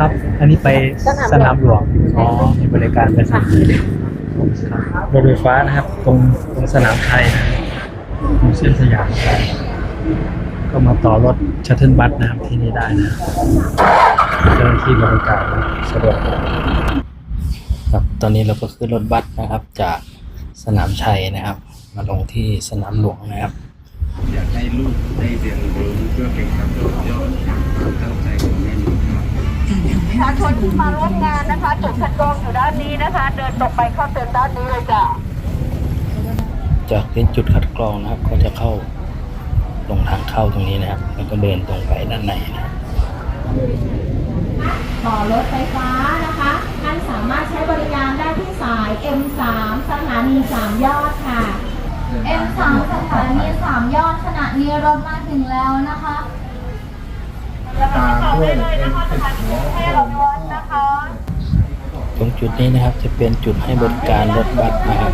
ครับ อันนี้ไปสนามหลวง อ๋อ มีบริการไปสนามหลวงครับรถไฟฟ้านะครับ ตรงตรงสนามไทยนะตรงเส้นสยามก็มาต่อรถชัตเทิลบัสนะครับที่นี่ได้นะครับเจ้าหน้าที่บริการสะดวกครับตอนนี้เราก็ขึ้นรถบัสนะครับ จากสนามชัยนะครับ มาลงที่สนามหลวงนะครับอยากให้ลูกได้เรียนรู้เพื่อเป็นคำต่อยอดความตั้งใจของแม่หนูครับ ประชาชนที่มาร่วมงานนะคะจุดคัดกรองอยู่ด้านนี้นะคะ เดินตรงไปเข้าเต็นท์ด้านนี้เลยจ้ะจากเป็นจุดคัดกรองนะครับ ก็จะเข้าลงทางเข้าตรงนี้นะครับ แล้วก็เดินตรงไปด้านในนะครับต่อรถไฟฟ้านะคะท่านสามารถใช้บริการได้ที่สาย M3 สถานี3ยอดค่ะ M3 สถานีสามยอดขณะนี้รถมาถึงแล้วนะคะ ตามด้วยเลยนสถานีกรุงเทพอภิวัฒน์นะคะตรงจุดนี้นะครับจะเป็นจุดให้บริการรถบัสนะครับ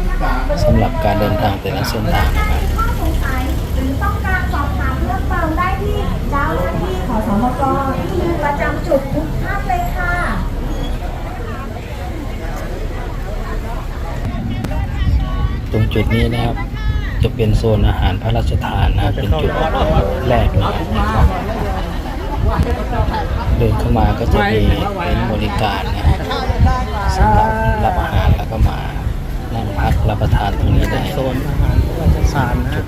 สำหรับการเดินทางแต่ละเส้นทางนะครับข้อสงสัยหรือต้องการสอบถามเพิ่มเติมได้ที่เจ้าหน้าที่ขอสมกที่ยืนประจำจุดทุกท่านเลยค่ะตรงจุดนี้นะครับ จะเป็นโซนอาหารพระราชทานนะครับเป็นจุดแรกนะครับ เดินเข้ามาก็จะมีเป็นบริการนะสำหรับรับอาหารแล้วก็มานั่งพักรับประทานตรงนี้ได้โซนอาหารพระราชทานนะครับ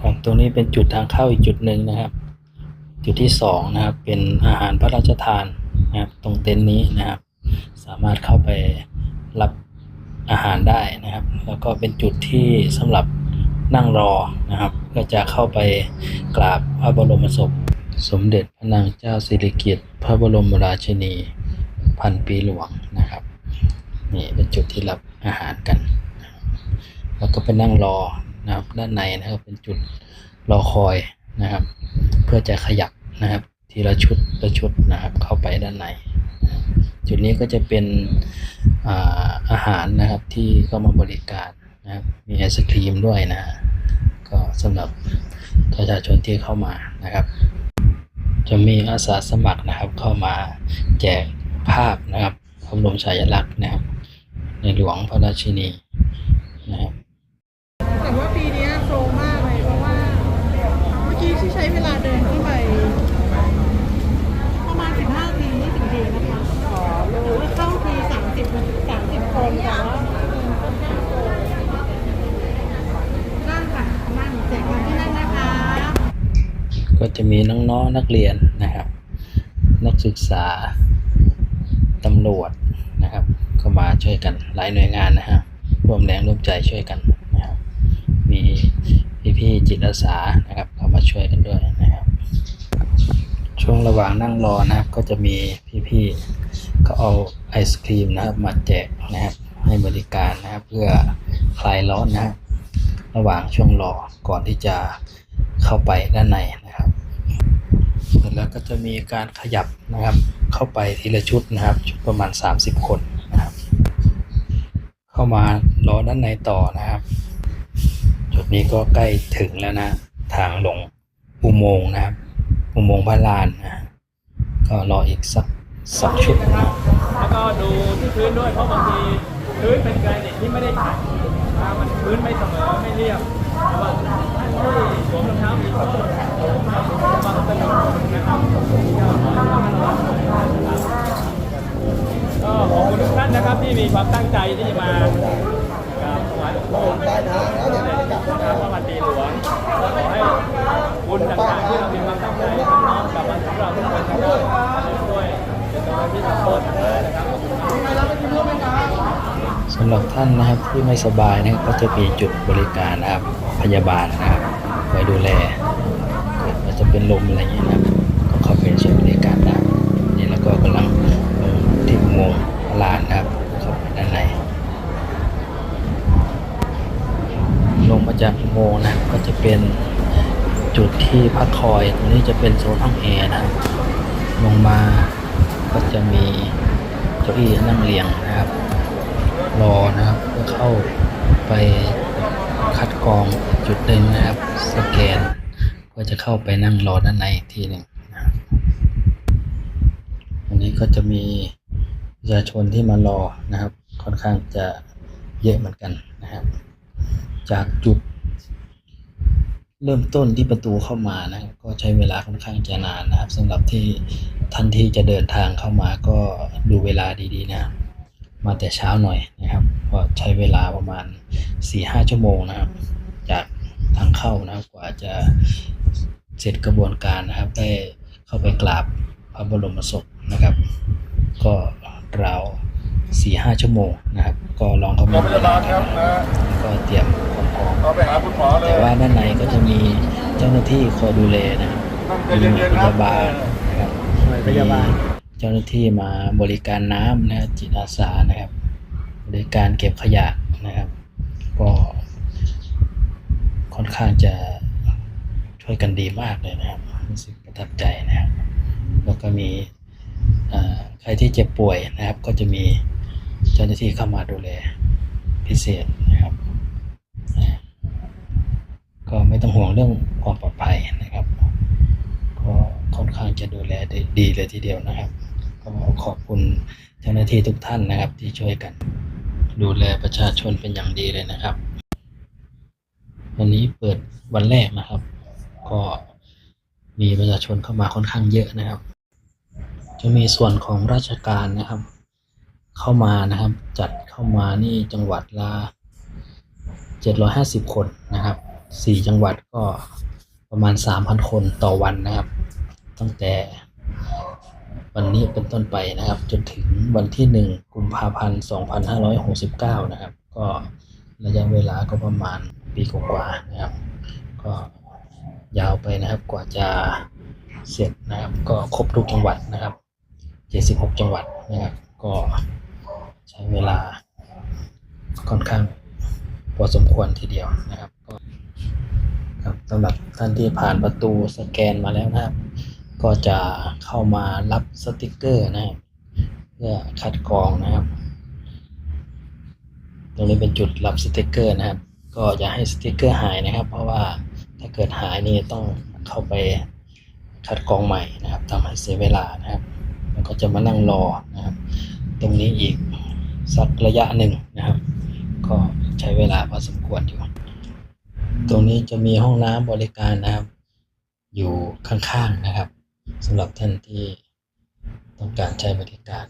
ครับตรง นี้เป็นจุดทางเข้าอีกจุดหนึ่งนะครับ จุดที่สองนะครับเป็นอาหารพระราชทานนะครับตรงเต็นท์นี้นะครับ สามารถเข้าไปรับอาหารได้นะครับ แล้วก็เป็นจุดที่สำหรับนั่งรอนะครับ ก็จะเข้าไปกราบพระบรมศพ สมเด็จพระนางเจ้าสิริกิติ์พระบรมราชินีพันปีหลวงนะครับนี่เป็นจุดที่รับอาหารกัน แล้วก็ไปนั่งรอนะครับด้านในนะครับเป็นจุด รอคอยนะครับ เพื่อจะขยับนะครับ ทีละชุดละชุดนะครับ เข้าไปด้านในจุดนี้ก็จะเป็นอาอาหารนะครับที่เข้ามาบริการนะครับมีไอศครีมด้วยนะก็สำหรับประชาชนที่เข้ามานะครับ จะมีอาสาสมัครนะครับ เข้ามาแจกภาพนะครับพระบรมฉายาลักษณ์นะครับ ในหลวงพระราชินีนะครับ แต่ว่าปีเนี้ยโฟลว์มากเลยเพราะว่า เมื่อกี้ที่ใช้เวลาเดินขึ้นไป ประมาณ 15ที20ทีนะคะอ๋อรู้เข้าที 30 30 คนแต่ว่าเดิบคนนั่งค่ะนั่งแจกมาที่นั่นนะคะ ก็จะมีน้องๆนักเรียนนะครับ นักศึกษา ตำรวจนะครับ ก็มาช่วยกันหลายหน่วยงานนะฮะร่วมแรงร่วมใจช่วยกันนะครับ มีพี่ๆจิตอาสานะครับ ช่วยกันด้วยนะครับ ช่วงระหว่างนั่งรอนะครับ ก็จะมีพี่ๆก็เอาไอศครีมนะครับมาแจกนะครับ ให้บริการนะครับ เพื่อคลายร้อนนะครับ ระหว่างช่วงรอก่อนที่จะเข้าไปด้านในนะครับเสร็จแล้วก็จะมีการขยับนะครับ เข้าไปทีละชุดนะครับ ชุดประมาณ 30 คนนะครับ เข้ามารอด้านในต่อนะครับ จุดนี้ก็ใกล้ถึงแล้วนะ ทางลง อุโมงค์นะครับ อุโมงค์พระลานนะก็รออีกสักสองชุดนะครับ แล้วก็ดูที่พื้นด้วยเพราะบางทีพื้นเป็นแกรนิตที่ไม่ได้ขัดนะมันพื้นไม่เสมอไม่เรียบแต่ว่าท่านที่สวมรองเท้ามีความสะดวกบางสะดวกนะครับก็ขอบคุณทุกท่านนะครับที่มีความตั้งใจที่จะมาถวายหลวงพ่อใต้าแล้วเนี่ยพระวันดีหลวงขอใหุ้ญต่างๆที่เรามีมาทำให้น้องกับมาสำหรับทุกคนด้วยด้วยเดี๋ยวจะไปที่ตะโพนะครับสำหรับท่านนะครับที่ไม่สบายนะครับก็จะมีจุดบริการนะครับพยาบาลนะครับคอยดูแลเกิดจะเป็นลมอะไรอย่างเงี้ยนะครับก็เข้าไปช่วยบริการได้นี่แล้วก็กำลังลงที่โมงลานนะครับเข้าไปด้านในลงมาจากโมงนะก็จะเป็น จุดที่พักคอยตรงนี้จะเป็นโซนห้องแอร์นะครับลงมาก็จะมีเก้าอี้นั่งเรียงนะครับ รอนะครับเพื่อเข้าไปคัดกรองจุดหนึ่งนะครับ สแกนเพื่อจะเข้าไปนั่งรอด้านในอีกทีหนึ่งนะครับอันนี้ก็จะมีประชาชนที่มารอนะครับ ค่อนข้างจะเยอะเหมือนกันนะครับ จากจุด เริ่มต้นที่ประตูเข้ามานะก็ใช้เวลาค่อนข้างจะนานนะครับสำหรับที่ท่านที่จะเดินทางเข้ามาก็ดูเวลาดีๆนะมาแต่เช้าหน่อยนะครับก็ใช้เวลาประมาณ 4-5 ชั่วโมงนะครับ จากทางเข้านะครับกว่าจะเสร็จกระบวนการนะครับ ได้เข้าไปกราบพระบรมศพนะครับ ก็ราว4-5 ชั่วโมงนะครับ ก็ลองเข้ามาก็เตรียมพร้อม แต่ว่าด้านในก็จะมีเจ้าหน้าที่คอยดูแลนะครับมีหน่วยพยาบาลนะครับหน่วยพยาบาลมีเจ้าหน้าที่มาบริการน้ำนะครับจิตอาสานะครับบริการเก็บขยะนะครับ ก็ค่อนข้างจะช่วยกันดีมากเลยนะครับรู้สึกประทับใจนะครับ แล้วก็มีเอ่อใครที่เจ็บป่วยนะครับ ก็จะมีเจ้าหน้าที่เข้ามาดูแลพิเศษนะครับ ก็ไม่ต้องห่วงเรื่องความปลอดภัยนะครับ ก็ค่อนข้างจะดูแลได้ดีเลยทีเดียวนะครับ ก็ขอบคุณเจ้าหน้าที่ทุกท่านนะครับ ที่ช่วยกัน ดูแลประชาชนเป็นอย่างดีเลยนะครับวันนี้เปิดวันแรกนะครับ ก็มีประชาชนเข้ามาค่อนข้างเยอะนะครับ จะมีส่วนของราชการนะครับ เข้ามานะครับ จัดเข้ามานี่จังหวัดละ750 คนนะครับ 4จังหวัดก็ประมาณ3,000คนต่อวันนะครับ ตั้งแต่วันนี้เป็นต้นไปนะครับ จนถึงวันที่1กุมภาพันธ์2569นห้าร้อยหกสิบเก้านะครับ ก็ระยะเวลาก็ประมาณปีกว่าๆนะครับ ก็ยาวไปนะครับกว่าจะเสร็จนะครับ ก็ครบทุกจังหวัดนะครับ 76 จังหวัดนะครับ ก็ใช้เวลาค่อนข้างพอสมควรทีเดียวนะครับ ครับสำหรับท่านที่ผ่านประตูสแกนมาแล้วนะครับ ก็จะเข้ามารับสติกเกอร์นะครับเพื่อคัดกรองนะครับ ตรงนี้เป็นจุดรับสติกเกอร์นะครับ ก็อย่าให้สติกเกอร์หายนะครับ เพราะว่าถ้าเกิดหายนี่ต้องเข้าไปคัดกรองใหม่นะครับทำให้เสียเวลานะครับ แล้วก็จะมานั่งรอนะครับ ตรงนี้อีกสักระยะหนึ่งนะครับ ก็ใช้เวลาพอสมควรอยู่ รงนี้จะมีห้องน้ำบริการนะครับ อยู่ข้างๆนะครับสำหรับท่านที่ต้องการใช้บริการ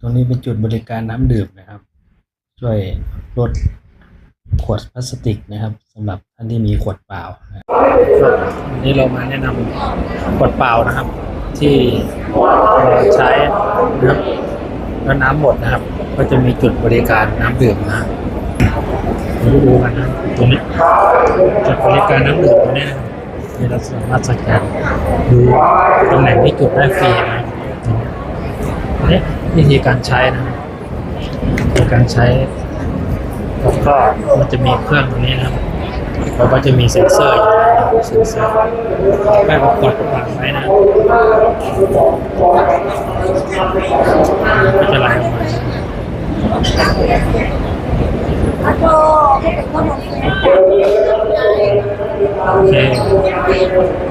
ตรงนี้เป็นจุดบริการน้ำดื่มนะครับ ช่วยลดขวดพลาสติกนะครับสำหรับท่านที่มีขวดเปล่านะนนี้เรามาแนะนำขวดเปล่านะครับ ที่เราใช้นะครับแล้วน้ำหมดนะครับ ก็จะมีจุดบริการน้ำดื่มนะครับ ตรงนี้จุดบริการน้ำดื่มตรงนี้นะที่เราสามารถสแกนดูตำแหน่งที่จุดได้ฟรีนะครับอันนี่วิธีการใช้นะวิธีการใช้ แล้วก็มันจะมีเครื่องตรงนี้นะครับแล้วก็จะมีเซ็นเซอร์อยู่เซ็นเซอร์แป้งกดวางไว้นะครับก็จะไหลออกมา โอเค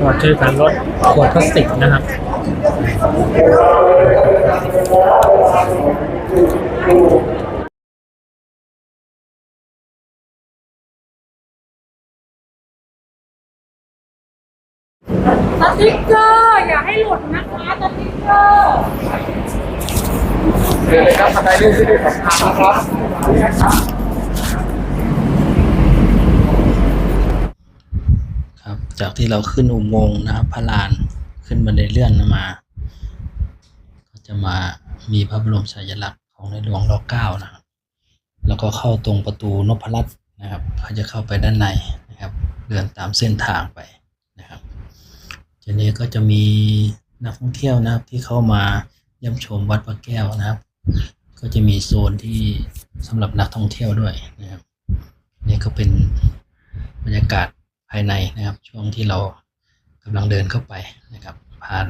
ก็ช่วยการลดขวดพลาสติกนะครับสติ๊กเกอร์อย่าให้หลุดนะคะสติ๊กเกอร์เดี๋ยวเลยครับบันไดเลื่อนที่สำคัญนะครับ จากที่เราขึ้นอุโมงค์นะครับ พระลานขึ้นบันไดเลื่อนมา ก็จะมามีพระบรมฉายาลักษณ์ของในหลวงรเก้านะครับ แล้วก็เข้าตรงประตูนพรัตน์นะครับเขาจะเข้าไปด้านในนะครับเดินตามเส้นทางไปนะครับทีนี้ก็จะมีนักท่องเที่ยวนะครับที่เข้ามาเยี่ยมชมวัดพระแก้วนะครับ ก็จะมีโซนที่สำหรับนักท่องเที่ยวด้วยนะครับนี่ก็เป็นบรรยากาศ ภายในนะครับ ช่วงที่เรากำลังเดินเข้าไปนะครับ ผ่าน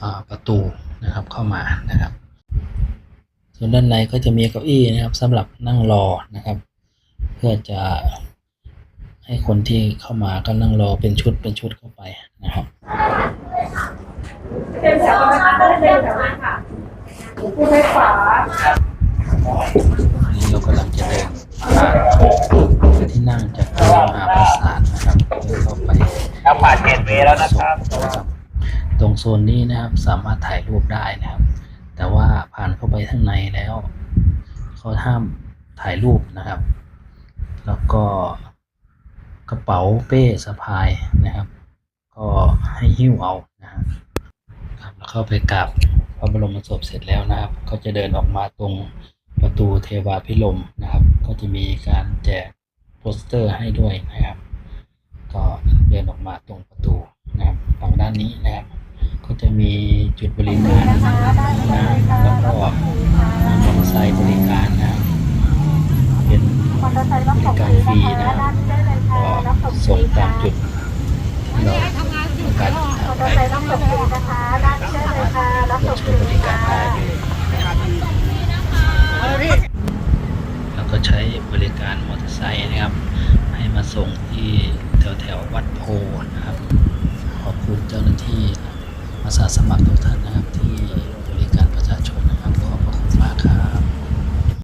อ่าประตูนะครับเข้ามานะครับ ส่วนด้านในก็จะมีเก้าอี้นะครับสำหรับนั่งรอนะครับ เพื่อจะให้คนที่เข้ามาก็นั่งรอเป็นชุดเป็นชุดเข้าไปนะครับอันนี้เรากำลังจะเดินไป ที่นั่งจากมหาปราสาทนะครับเข้าไปเราผ่านเกตเวแล้วนะครับ ตรงโซนนี้นะครับสามารถถ่ายรูปได้นะครับ แต่ว่าผ่านเข้าไปข้างในแล้วเขาห้ามถ่ายรูปนะครับ แล้วก็กระเป๋าเป้สะพายนะครับ ก็ให้หิ้วเอานะครับแล้วเข้าไปกราบพระบรมศพเสร็จแล้วนะครับ ก็จะเดินออกมาตรงประตูเทวาพิรมนะครับ ก็จะมีการแจกโปสเตอร์ให้ด้วยนะครับ ก็เดินออกมาตรงประตูนะครับฝั่งด้านนี้นะครับ ก็จะมีจุดบริการนะครับแล้วก็มอเตอร์ไซค์บริการนะครับเป็นบริการฟรีนะครับก็ส่งตามจุดที่เราต้องการทางไปต้องส่งฟรี ก็ใช้บริการมอเตอร์ไซค์นะครับ ให้มาส่งที่แถวแถววัดโพนะครับ ขอบคุณเจ้าหน้าที่อาสาสมัครทุกท่านนะครับที่บริการประชาชนนะครับ ขอบคุณมากครับ